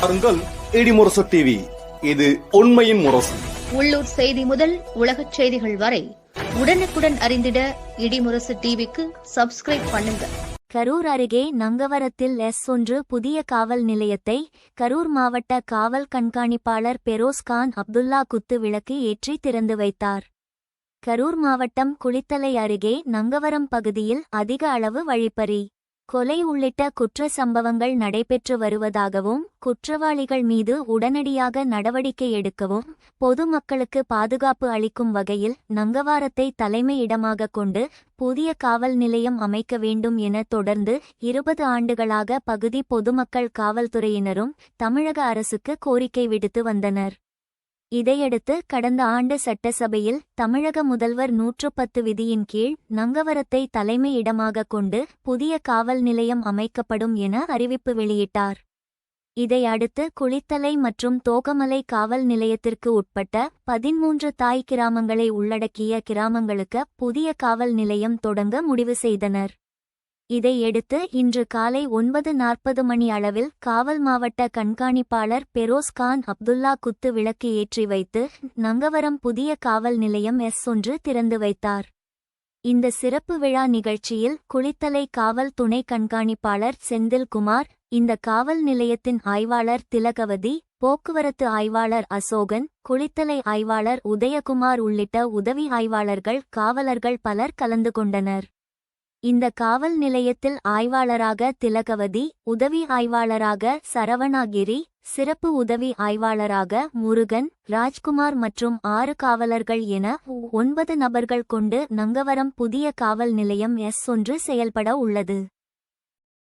பாருங்கள் இடிமுரசு டிவி இது உண்மையின் முரசு. உள்ளூர் செய்தி முதல் உலகச் செய்திகள் வரை உடனுக்குடன் அறிந்திட இடிமுரசு டிவிக்கு சப்ஸ்கிரைப் பண்ணுங்க. கரூர் அருகே நங்கவரத்தில் எஸ் ஒன்று புதிய காவல் நிலையத்தை கரூர் மாவட்ட காவல் கண்காணிப்பாளர் பெரோஸ் கான் அப்துல்லா குத்து விளக்கு ஏற்றி திறந்து வைத்தார். கரூர் மாவட்டம் குளித்தலை அருகே நங்கவரம் பகுதியில் அதிக அளவு வழிப்பறி. கொலை உள்ளிட்ட குற்ற சம்பவங்கள் நடைபெற்று வருவதாகவும் குற்றவாளிகள் மீது உடனடியாக நடவடிக்கை எடுக்கவும் பொதுமக்களுக்கு பாதுகாப்பு அளிக்கும் வகையில் நங்கவாரத்தை தலைமை இடமாக கொண்டு புதிய காவல் நிலையம் அமைக்க வேண்டும் என தொடர்ந்து இருபது ஆண்டுகளாக பகுதி பொதுமக்கள் காவல்துறையினரும் தமிழக அரசுக்கு கோரிக்கை விடுத்து வந்தனர். இதையடுத்து கடந்த ஆண்டு சட்டசபையில் தமிழக முதல்வர் நூற்று பத்து விதியின் கீழ் நங்கவரத்தை தலைமை இடமாக கொண்டு புதிய காவல் நிலையம் அமைக்கப்படும் என அறிவிப்பு வெளியிட்டார். இதையடுத்து குளித்தலை மற்றும் தோகமலை காவல் நிலையத்திற்கு உட்பட்ட பதிமூன்று தாய் கிராமங்களை உள்ளடக்கிய கிராமங்களுக்கு புதிய காவல் நிலையம் தொடங்க முடிவு செய்தனர். இதையடுத்து இன்று காலை ஒன்பது நாற்பது மணி அளவில் காவல் மாவட்ட கண்காணிப்பாளர் பெரோஸ் கான் அப்துல்லா குத்து விளக்கு ஏற்றி வைத்து நங்கவரம் புதிய காவல் நிலையம் எஸ் ஒன்று திறந்து வைத்தார். இந்த சிறப்பு விழா நிகழ்ச்சியில் குளித்தலை காவல் துணை கண்காணிப்பாளர் செந்தில்குமார் இந்த காவல் நிலையத்தின் ஆய்வாளர் திலகவதி போக்குவரத்து ஆய்வாளர் அசோகன் குளித்தலை ஆய்வாளர் உதயகுமார் உள்ளிட்ட உதவி ஆய்வாளர்கள் காவலர்கள் பலர் கலந்து கொண்டனர். இந்த காவல் நிலையத்தில் ஆய்வாளராக திலகவதி உதவி ஆய்வாளராக சரவணாகிரி சிறப்பு உதவி ஆய்வாளராக முருகன் ராஜ்குமார் மற்றும் ஆறு காவலர்கள் என ஒன்பது நபர்கள் கொண்டு நங்கவரம் புதிய காவல் நிலையம் எஸ் ஒன்று செயல்பட உள்ளது.